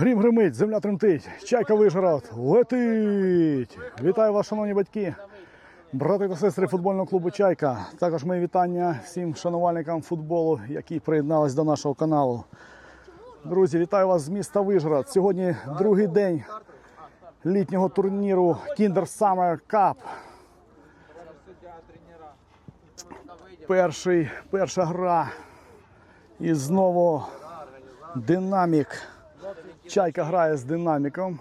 Грім гримить, земля тремтить, чайка вижгород, летить! Вітаю вас, шановні батьки, брати та сестри футбольного клубу Чайка. Також мої вітання всім шанувальникам футболу, які приєднались до нашого каналу. Друзі, вітаю вас з міста Вижгород. Сьогодні другий день літнього турніру Kinder Summer Cup. Перший, перша гра. І знову динамік. Чайка грає з динаміком.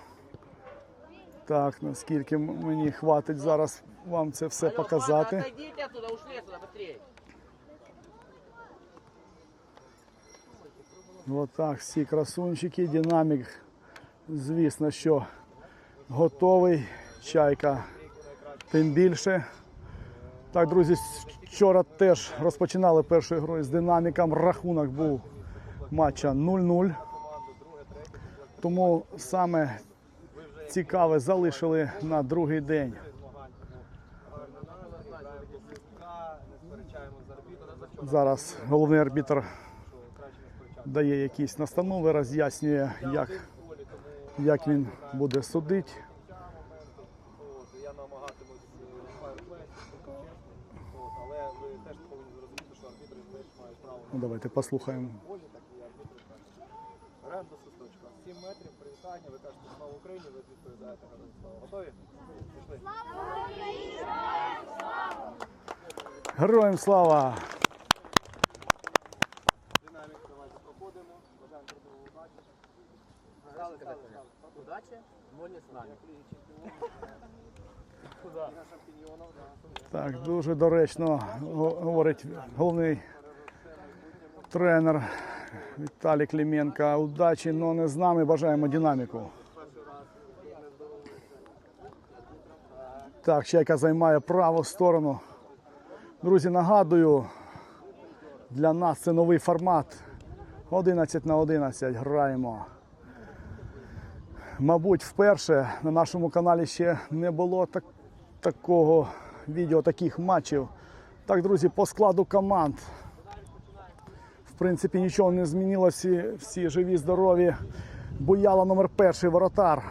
Так, наскільки мені хватить зараз вам це все показати. Отак, всі красунчики, динамік, звісно, що готовий. Чайка тим більше. Так, друзі, вчора теж розпочинали першу гру з динаміком. Рахунок був матча 0-0. Тому саме цікаве залишили на другий день. Зараз головний арбітр дає якісь настанови, роз'яснює, як, як він буде судити. Я намагатимусь але ви теж повинні зрозуміти, що арбітри теж давайте послухаємо. 7 метрів, привітання, ви кажете слава Україні, ви відповідаєте героям слава. Готові? Пішли. Героям слава! Динамік, давайте проходимо. Бажаємо трудову удачі. Стали, стали, стали. Удачи, но не с нами. Так, дуже доречно говорить головний тренер Віталій Клименко. Удачі, але не з нами. Бажаємо динаміку. Так, Чайка займає праву сторону. Друзі, нагадую, для нас це новий формат. 11 на 11 граємо. Мабуть, вперше на нашому каналі ще не було так, такого відео, таких матчів. Так, друзі, по складу команд. Принципі, нічого не змінилося. Всі, живі, здорові. Буяла номер перший воротар.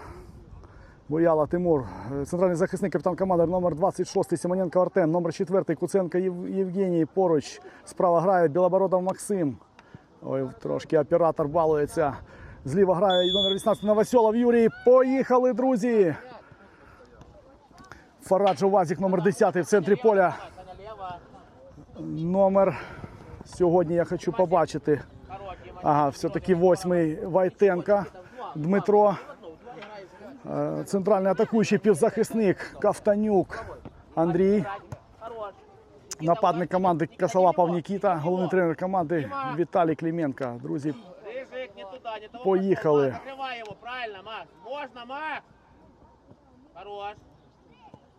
Буяла Тимур, центральний захисник, капітан команди номер 26 Симоненко Артем, номер 4 Куценко Єв- Євгеній поруч. Справа грає Білобородов Максим. Ой, трошки оператор балується. Зліва грає номер 18 Новосьолов Юрій. Поїхали, друзі! Фараджо Вазік номер 10 в центрі поля. Номер сьогодні я хочу побачити. Ага, все-таки восьмий Вайтенка Дмитро. Е, Центральний атакуючий півзахисник Кавтанюк Андрій. Нападник команди Косолапов Нікіта. Головний тренер команди Віталій Клименко. Друзі. Макс, Закрывай его, правильно, Макс. Можно, Макс? Хорош.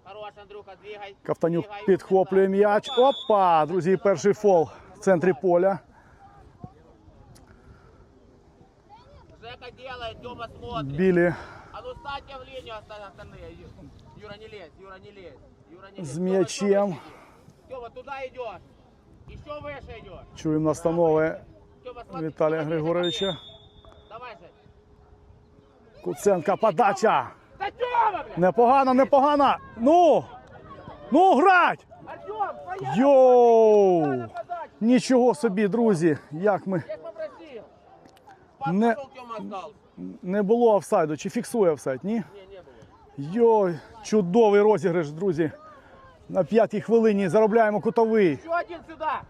Хорош, Андрюха, двигай. Кавтанюк підхоплює м'яч. Опа! Друзі, перший фол в центрі поля. Жека делает, Тёма смотрит. Білі А ну станьте в линию остальные. остальные. Ю- Юра, не лезь, Юра, не лезь. Юра, не лезь. З Тёма, м'ячем. Тёма, сиди. Тёма, туда идешь. Еще выше идешь. чуємо настанови Тёма, смотри, Віталія смотри, Григоровича. смотри. Давай же. Куценка подача. Да Тёма, блядь! Непогано, непогано. Ну! Ну, грать! Артём, своя Йоу! подача. Нічого собі, друзі, як ми Я ж попросил. Не- Пошел, Тёма остался. не було офсайду, чи фіксує офсайд, ні? Не, не было. Йой, чудовий розіграш, друзі. На п'ятій хвилині заробляємо кутовий. Еще один сюда.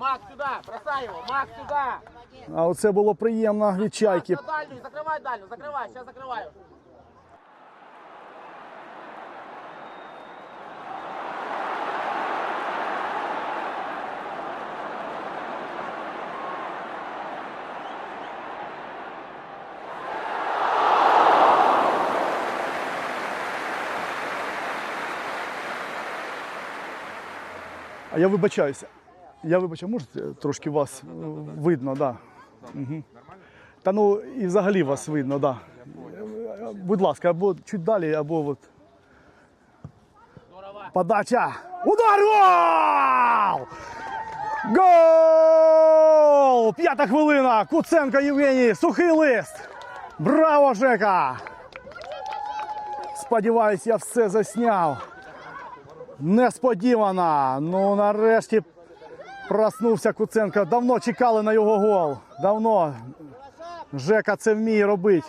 Макс, сюда. Бросай его. Макс, сюда. А оце було приємно від чайки. На дальнюю. Закрывай дальнюю. Закрывай. Я вибачаюся. Я вибачаю, можете трошки вас е, видно, да. Угу. Та ну і взагалі вас видно, да. Е, Будь ласка, або чуть далі, або от. Подача! Удар! Гол! Гол! П'ята хвилина. Куценко Євгеній, сухий лист. Браво, Жека! Сподіваюсь, я все засняв. Несподівано. Ну, нарешті проснувся Куценко. Давно чекали на його гол. Давно. Жека це вміє робити.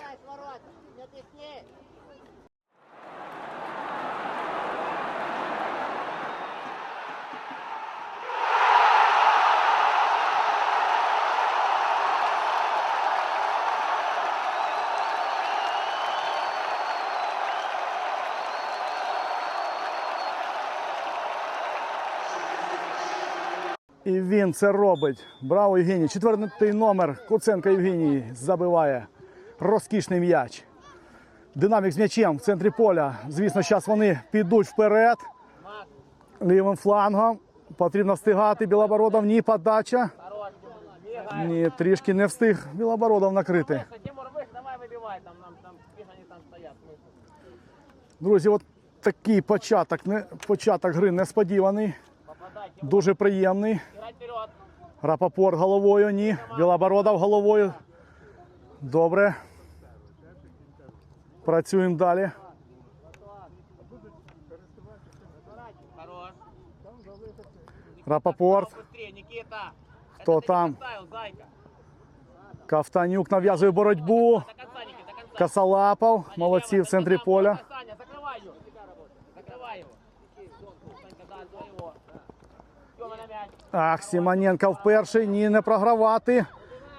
І він це робить. Браво, Євгеній. Четвертий номер. Куценко Євгеній забиває. Розкішний м'яч. Динамік з м'ячем в центрі поля. Звісно, зараз вони підуть вперед. Лівим флангом. Потрібно встигати. Білобородов ні подача. Хорош, бегай. Ні, трішки не встиг Білобородов накрити. Выше, Тимур, выше, давай выбивай, там, нам, там, видишь, они там стоят. выше. Друзі, от такий початок, не, початок гри несподіваний. Попадай, Тимур, Дуже приємний. играть вперед. Рапопорт головою, ні. Білобородов головою. Добре. Працюємо далі. Хорош. Рапопорт. Быстрее, Никита. Кто Это ты там? не поставил, зайка. Кафтанюк нав'язує боротьбу. До конца, Никита, до конца. Касалапов. Молодці в центрі поля. Ах, Сімоненко в перший. Ні, не програвати.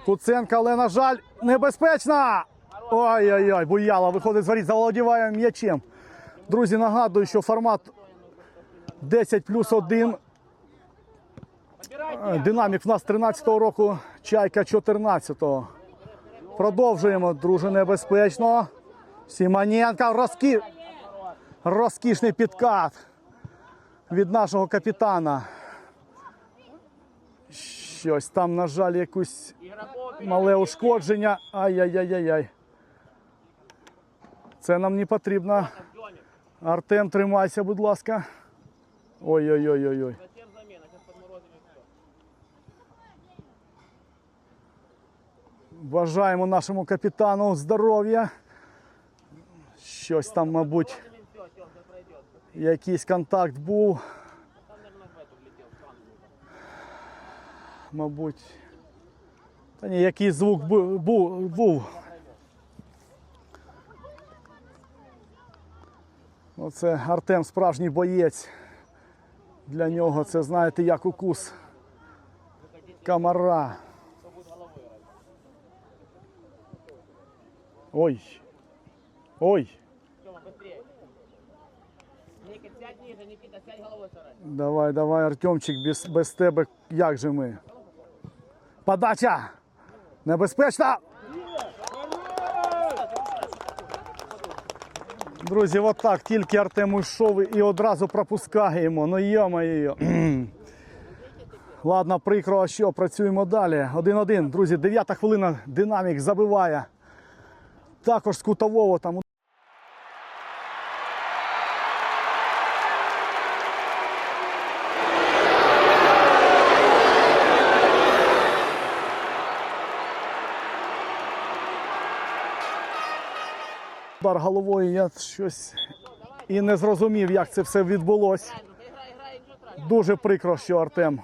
Куценко, але, на жаль, небезпечна. Ой-ой-ой, Буяла виходить з воріт, заволодіває м'ячем. Друзі, нагадую, що формат 10 плюс 1. Динамік в нас 13-го року, чайка 14-го. Продовжуємо, друже, небезпечно. Сімоненко, розкі... розкішний підкат від нашого капітана. Щось там, на жаль, якусь мале ушкодження. Ай-яй-яй-яй. Це нам не потрібно. Артем, тримайся, будь ласка. Ой-ой-ой-ой-ой. Бажаємо нашому капітану здоров'я. Щось там, мабуть, якийсь контакт був, мабуть. Та ні, який звук бу- бу- був. Оце Артем справжній боєць. Для нього це, знаєте, як укус комара. Ой. Ой. Давай, давай, Артемчик, без, без тебе як же ми? Подача! Небезпечна! Друзі, отак тільки Артем йшов і одразу пропускаємо. Ну йо-моє. Ладно, прикро, а що, працюємо далі. 1-1. Друзі, 9 хвилина, динамік забиває. Також з кутового там удар головою, я щось і не зрозумів, як це все відбулося. Дуже прикро, що Артем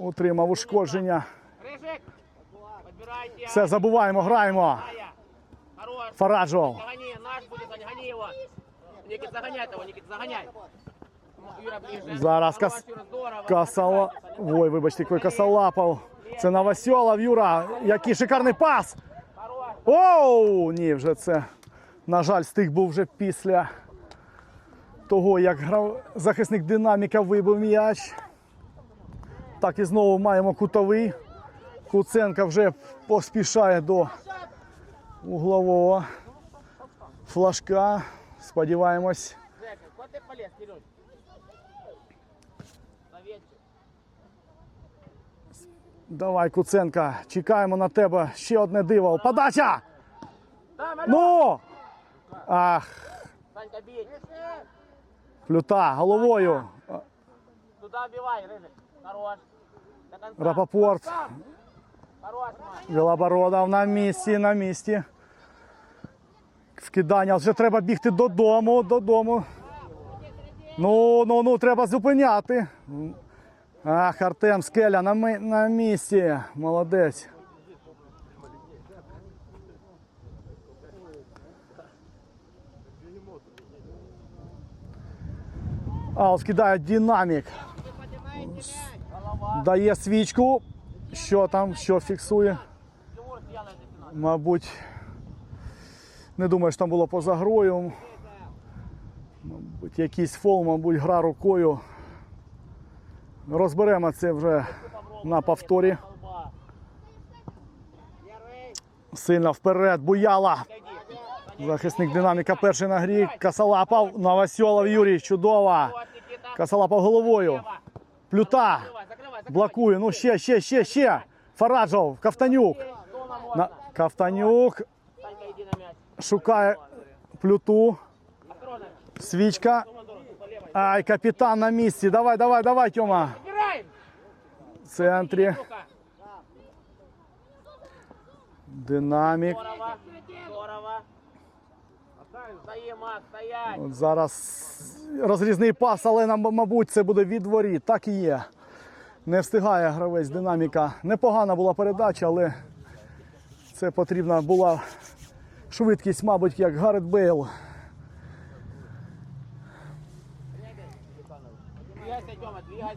отримав ушкодження. Все, забуваємо, граємо. Фараджов. Зараз кас... Касала. Ой, вибачте, який косолапав. Це Новосьолов, Юра. Який шикарний пас. Оу! Ні, вже це. На жаль, стик був вже після того, як грав захисник динаміка вибив м'яч. Так і знову маємо кутовий. Куценка вже поспішає до углового флажка. Сподіваємось. Давай, Куценка, чекаємо на тебе. Ще одне диво. Подача! Ну! Ах, плюта головою. Туда бивай, Рыжик. Хорош. Рапопорт. Білобородов на місці, на місці. Скидання. Вже треба бігти додому, додому. Ну, ну, ну, треба зупиняти. Ах, Артем Скеля на, ми- на місці. Молодець. Аут скидає динамік. Дає свічку. Що там, що фіксує? Мабуть, не думаю, що там було поза грою. Мабуть, якийсь фол, мабуть, гра рукою. Розберемо це вже на повторі. Голова. Сильно вперед. Буяла. Захисник динаміка перший на грі. Касалапов. Новосьолов Юрій. Чудово. Вот, Никита. Касалапов головою. Слева. Плюта. Закрывай, закрывай, закрывай. Блокує. Ну ще, ще, ще, ще. Фараджов. Ковтанюк. Дома можно. На... Ковтанюк Санька, иди на мяч. шукає плюту. Осторожно. Свічка. Ай, капітан на місці. Давай, давай, давай, Тьома. В центрі. Динамік. От зараз розрізний пас, але нам, мабуть, це буде від воріт. Так і є. Не встигає гравець динаміка. Непогана була передача, але це потрібна була швидкість, мабуть, як Гаррет Бейл.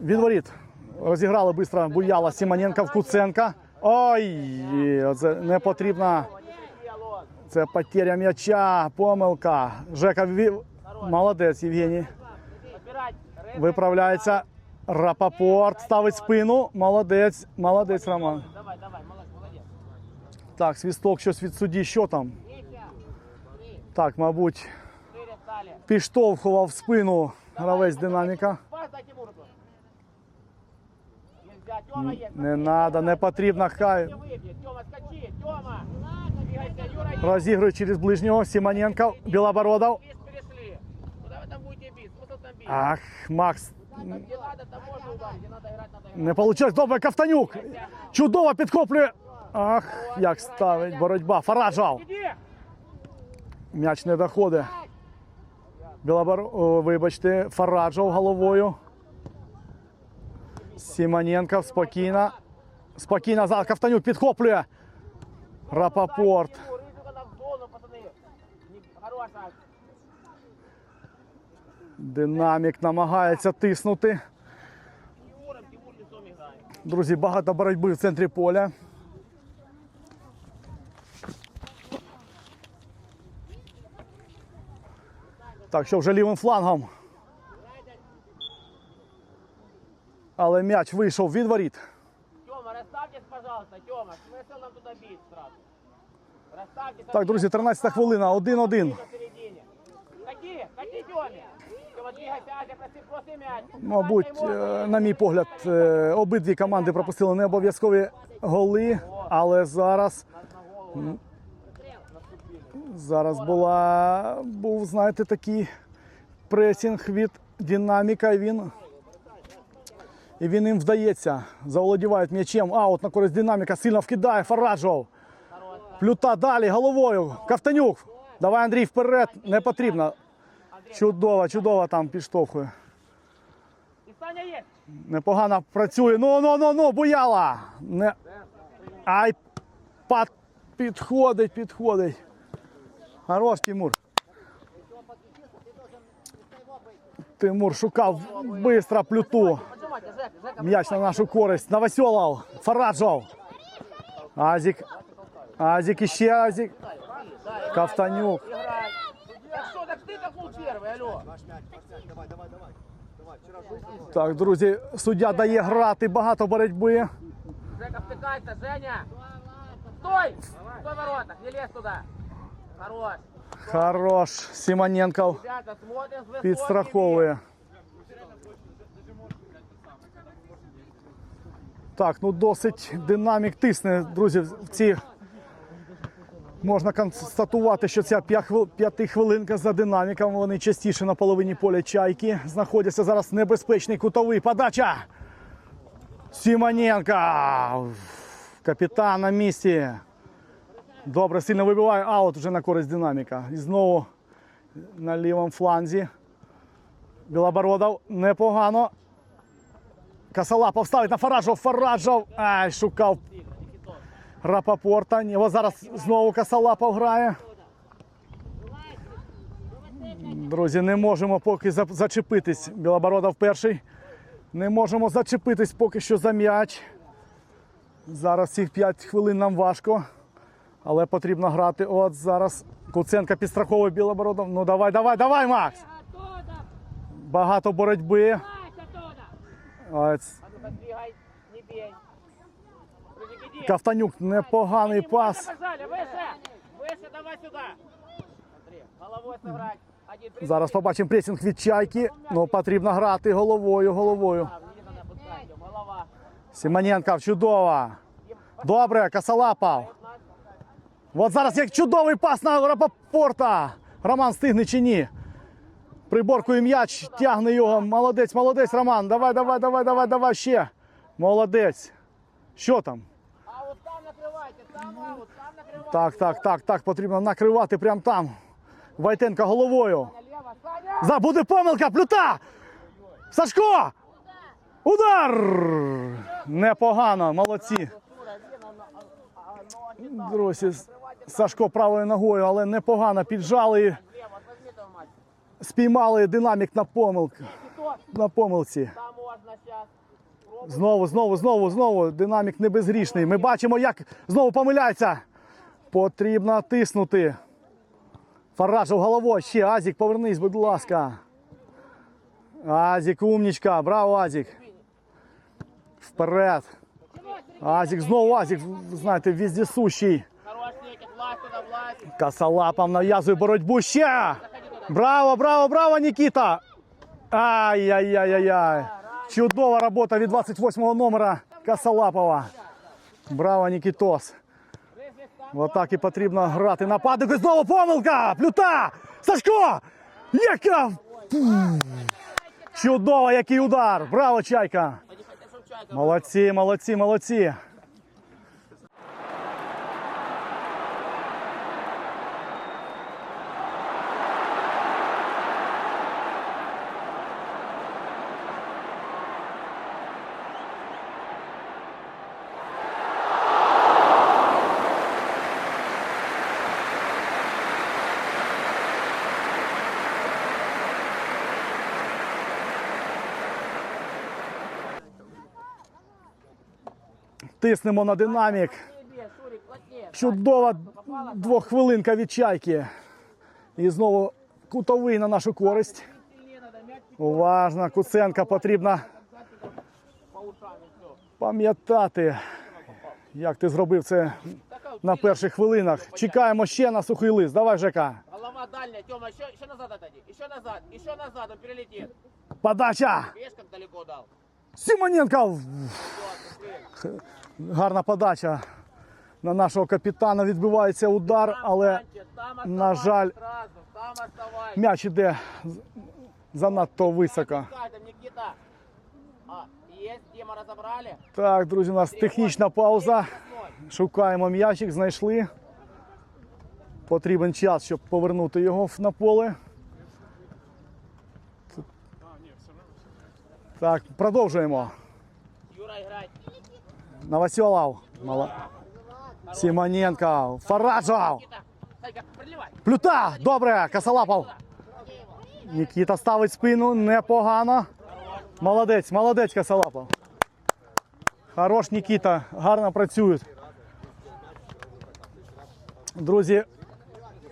Від воріт. Розіграли швидко Буяла Сімоненка в Куценка. Ой, оце не потрібна. Це потеря м'яча, помилка. Жека вів- молодець, Євгеній. Виправляється. Рапопорт ставить спину. Молодець, молодець, Роман. Так, свісток щось від судді. Що там? Так, мабуть, підштовхував в спину гравець динаміка. Пас дай Тимуру. Нельзя, Тёма есть. Не треба, не потрібно. Хай Не выбьет. Тёма, скачи. Тёма. Двигайся, Юра. есть. розігрує через ближнього. Сімоненко, Білобородов. Видишь, перешли. Куда вы там будете бить? Смысл там бить? Ах, Макс. Там, где надо, там можно ударить. Где надо играть, надо играть. Не вийшло. Добре, Ковтанюк. Чудово підхоплює. Ах, як ставить боротьба. Фараджав. Иди. М'яч не доходить. Білобор... О, вибачте, Фараджов головою. Сімоненко спокійно. Спокійно за Ковтанюк підхоплює. Рапопорт. Динамік намагається тиснути. Друзі, багато боротьби в центрі поля. Так, що вже лівим флангом. Але м'яч вийшов від воріт. Тёма, расставьтесь, пожалуйста, Тёма. Смысл нам туда бить сразу. Расставьтесь. Так, друзі, 13 хвилина, 1-1. Посередине. Ходи, ходи, Тёме. Тёма, двигайся, Азия, проси, проси мяч. Мабуть, е, на мій погляд, е, обидві команди пропустили не обов'язкові голи, але зараз. м, Зараз була, був, знаєте, такий пресінг від динаміка. І він, і він їм вдається. Заволодівають м'ячем. Аут на користь динаміка. Сильно вкидає Фараджов. Плюта далі головою. Ковтанюк. Давай, Андрій, вперед. Не потрібно. Чудово, чудово там підштовхує. Непогано працює. Ну, ну, ну, ну, буяла. Не... Ай, пад... підходить, підходить. Хорош, Тимур. Тимур шукав бистро плюту. Поджимайте, Жека, Жека. М'яч на нашу користь. Новосьолов. Фараджов. Азік. Азік іще Азік. Ковтанюк. Играй. Так что, так ты как был первый, алло. Наш м'яч, наш м'яч, давай, давай, давай. Давай, вчора жовтий. Так, друзі, суддя дає грати багато боротьби. Жека, втыкайся, Женя. Стой! Стой в воротах, не лезь туда. Хорош. Хорош. Сімоненков Ребята, смотрим с высокими. підстраховує. Так, ну досить динамік тисне, друзі. В ці можна констатувати, що ця п'ятихвилинка за динаміком. Вони частіше на половині поля чайки знаходяться зараз небезпечний кутовий. Подача. Сімоненко. Капітан на місці. Добре, сильно вибиває аут вже на користь динаміка. І знову на лівому фланзі. Білобородов непогано. Касалапов ставить на Фараджов. Фараджов. Ай, шукав Рапопорта. Ось зараз знову Касалапов грає. Друзі, не можемо поки за- зачепитись. Білобородов перший. Не можемо зачепитись поки що за м'яч. Зараз цих 5 хвилин нам важко. Але потрібно грати. От зараз Куценка підстраховує Білобородов. Ну давай, давай, давай, Макс! Багато боротьби. Ось Андрюха, двигай, не бей. Рудик, иди. Ковтанюк непоганий пас. Побежали, выше! Выше, давай сюда! Андрей, головой сыграть. Один, придержи. Зараз побачимо пресінг від чайки. Ну потрібно грати головою, головою. А, вниз надо пускать, идем, голова. Сімоненко чудово. Добре, Касалапов. От зараз як чудовий пас на Рапопорта. Роман стигне чи ні? Приборкує м'яч, тягне його. Молодець, молодець, Роман. Давай, давай, давай, давай, давай ще. Молодець. Що там? Так, так, так, так, потрібно накривати прямо там. Вайтенко головою. За буде помилка, плюта! Сашко! Удар! Непогано, молодці. Друзі, Сашко правою ногою, але непогано піджали, спіймали динамік на помилку. На помилці. Знову, знову, знову, знову. Динамік не безгрішний. Ми бачимо, як знову помиляється. Потрібно тиснути. Фараджов головою. Ще Азік, повернись, будь ласка. Азік, умнічка. Браво, Азік. Вперед. Азік, знову Азік, знаєте, віздісущий. Касалапом нав'язує боротьбу. Ще! Браво, браво, браво, Нікіта! Ай-яй-яй-яй-яй. Чудова робота від 28-го номера Касалапова. Браво, Нікітос. Отак і потрібно грати. Нападник і знову помилка! Плюта! Сашко! Яка? Чудово, який удар! Браво, чайка Молодці, молодці, молодці. Тиснемо на динамік. Чудова двоххвилинка від чайки. І знову кутовий на нашу користь. Уважно, Куценка потрібно пам'ятати, як ти зробив це на перших хвилинах. Чекаємо ще на сухий лист. Давай, Жека. Голова дальняя, Тёма, еще, еще назад отойди. Еще назад, еще назад, он перелетит. Подача! Видишь, как далеко дал? Симоненко! Гарна подача на нашого капітана. Відбивається удар, але на жаль, м'яч іде занадто високо. Так, друзі, у нас технічна пауза. Шукаємо м'ячик, знайшли. Потрібен час, щоб повернути його на поле. Так, продовжуємо. Мало... Симоненко. Фараджов. Плюта. Добре. Косолапов. Нікіта ставить спину. Непогано. Молодець, молодець, Косолапов. Хорош Нікіта. Гарно працюють. Друзі,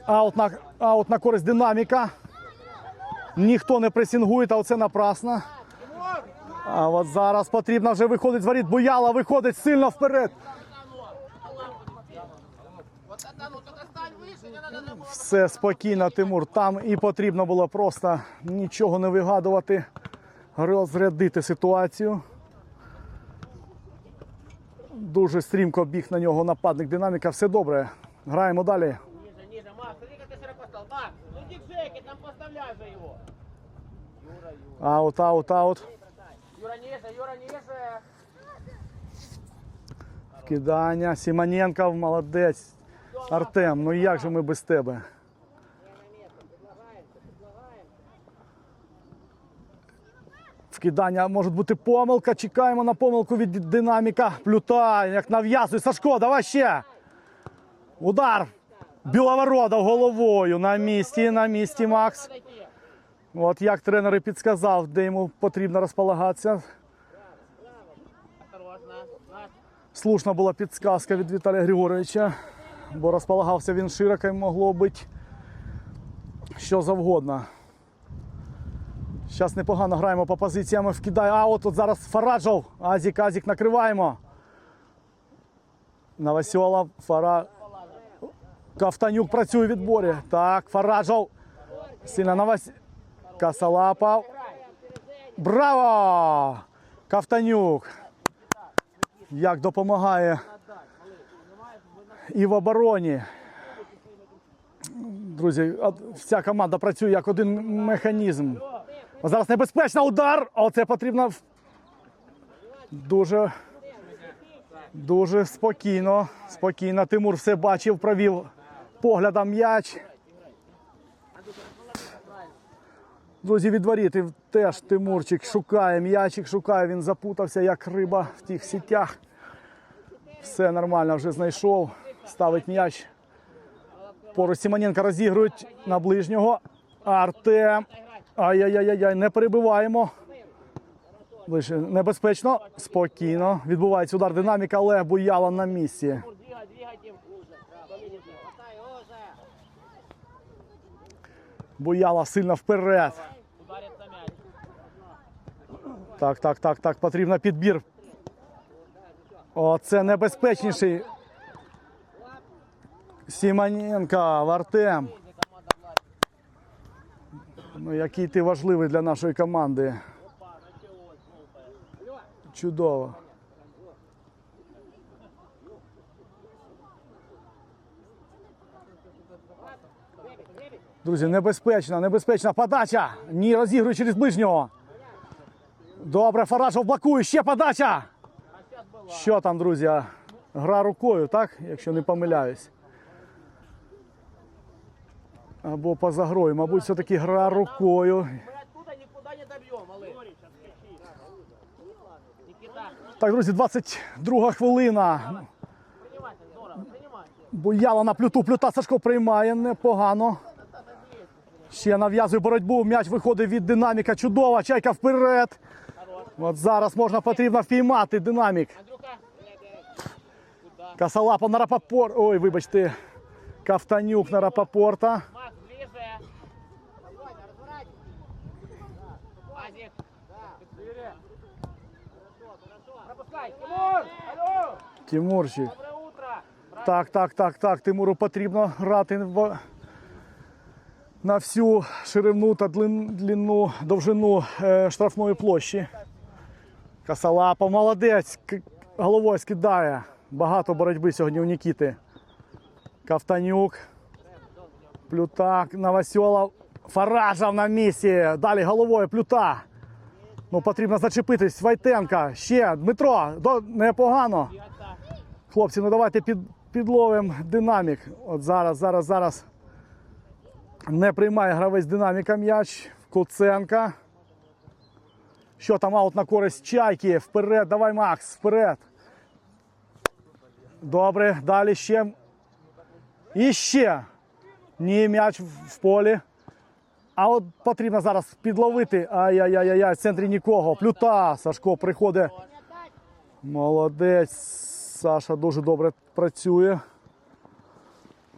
аут на, аут на користь динаміка. Ніхто не пресінгує, а оце напрасно. Тимур, А от зараз потрібно вже виходить з воріт. Буяла виходить сильно вперед. вот это, ну только стань выше, не надо забывать. Все спокійно, Тимур. Там і потрібно було просто нічого не вигадувати, розрядити ситуацію. Дуже стрімко біг на нього нападник динаміка. Все добре. Граємо далі. Ниже, ниже, Макс, смотри, как ты широко стал. Макс, ну иди к Жеке, там поставляй же его. Юра, Юра. Аут, аут, аут. Юра. Вкидання. Сімоненко, молодець. Артем, ну як же ми без тебе? Вкидання може бути помилка. Чекаємо на помилку від динаміка. Плюта, як нав'язує. Сашко, давай ще. Удар. Біловородов головою на місці, на місці Макс. От як тренер і підсказав, де йому потрібно розполагатися. Слушна була підсказка від Віталія Григоровича, бо розполагався він широко і могло бути що завгодно. Зараз непогано граємо по позиціям, вкидає. А от, от зараз Фараджов. Азік, Азік накриваємо. Новосьолов, Фара. Ковтанюк працює в відборі. Так, Фараджов. Сильно Новос... Косолапов. Браво! Ковтанюк. Як допомагає і в обороні. Друзі, вся команда працює як один механізм. Зараз небезпечно удар. Оце потрібно дуже, дуже спокійно. Спокійно. Тимур все бачив, провів поглядом м'яч. Друзі, від воріт теж Тимурчик шукає м'ячик, шукає, він запутався, як риба в тих сітях. Все нормально, вже знайшов. Ставить м'яч. Поруч Сімоненка розігрують на ближнього. Артем. Ай-яй-яй-яй, не перебиваємо. Лише небезпечно, спокійно. Відбувається удар динаміка, але Буяла на місці. Буяла сильно вперед. Так, так, так, так, потрібно підбір. О, це небезпечніший. Сімоненко, Артем. Команда власть. Ну, який ти важливий для нашої команди. Чудово. Друзі, небезпечна, небезпечна подача. Ні, розігрує через ближнього. Добре, Фаражов блокує. Ще подача. Що там, друзі? Гра рукою, так? Якщо не помиляюсь. Або поза грою. Мабуть, все-таки гра рукою. Так, друзі, 22 хвилина. Буяла на плюту. Плюта Сашко приймає непогано. Ще нав'язує боротьбу. М'яч виходить від динаміка. Чудова. Чайка вперед. От зараз можна потрібно впіймати динамік. Касалапа на Рапопор. Ой, вибачте. Кафтанюк на Рапопорта. Тимурчик. Так, так, так, так. Тимуру потрібно грати в... на всю ширину та длин- длину, довжину е, штрафної площі. Касалапа, молодець. Головою скидає. Багато боротьби сьогодні у Нікіти. Кавтанюк. Плютак, Новосьолов. Фаражов на місці. Далі головою плюта. Ну, потрібно зачепитись. Вайтенка. Ще. Дмитро. Непогано. Хлопці, ну давайте під, підловимо динамік. От зараз, зараз, зараз. Не приймає гравець динаміка м'яч. Куценка. Що там аут на користь чайки? Вперед, давай, Макс, вперед. Добре, далі ще. І ще. Ні, м'яч в полі. А от потрібно зараз підловити. Ай-яй-яй-яй, в центрі нікого. Плюта. Сашко приходить. Молодець. Саша дуже добре працює.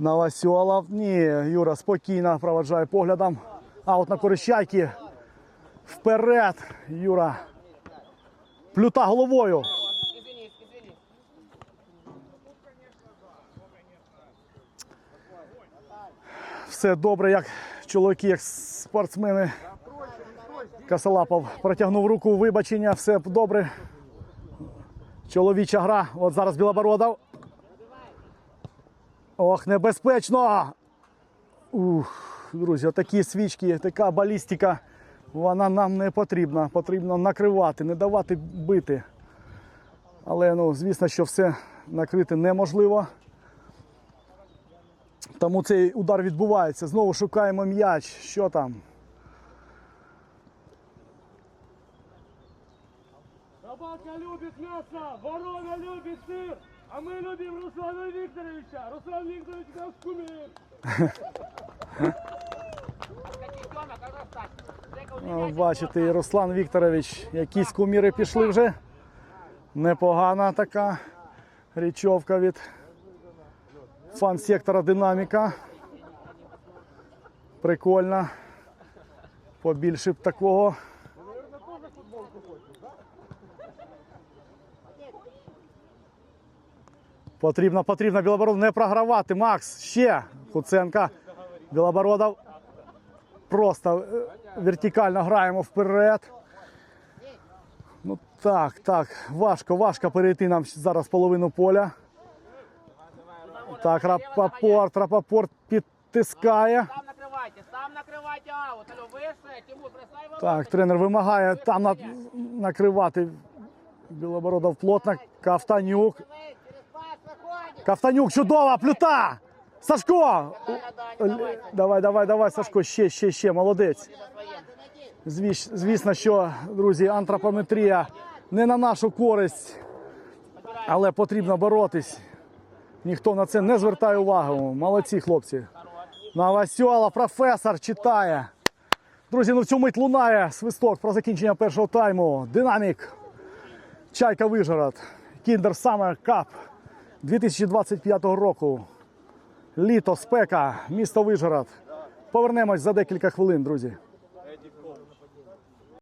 Новосьолов. Ні, Юра спокійно проведжає поглядом. А от на Корищайки. Вперед, Юра. Плюта головою. Все добре, як чоловіки, як спортсмени. Касалапов протягнув руку вибачення, все добре. Чоловіча гра. От зараз Білобородов. Ох, небезпечно. Ух, друзі, такі свічки, така балістика. Вона нам не потрібна. Потрібно накривати, не давати бити. Але ну, звісно, що все накрити неможливо. Тому цей удар відбувається. Знову шукаємо м'яч. Що там? Собака любит мясо, ворона любит сыр, а мы любим Руслана Викторовича. Руслан Викторович наш кумир. Убегайте, Бачите, Руслан Вікторович, якісь куміри пішли вже. Непогана така річовка від фан-сектора Динаміка. Прикольно. Побільше б такого. Потрібно, потрібно Білобород не програвати. Макс, ще Куценка. Білобородов просто е, вертикально граємо вперед. Ну так, так, важко, важко перейти нам зараз половину поля. Так, Рапопорт, Рапопорт підтискає. Сам накрывайте, сам накрывайте аут. Алло, выше, Тимур, бросай ворота. Так, тренер вимагає там на, накривати Білобородов плотно. Кафтанюк. Кафтанюк, чудова, плюта! Сашко! Давай. Давай, давай, Сашко, ще, ще, ще, молодець. Звісно, що, друзі, антропометрія не на нашу користь, але потрібно боротись. Ніхто на це не звертає увагу. Молодці хлопці. Новосьола, професор читає. Друзі, ну в цю мить лунає свисток про закінчення першого тайму. Динамік. Чайка Вижгород. Кіндер Summer Cup 2025 року. Літо, спека, місто Вижгород. Повернемось за декілька хвилин, друзі.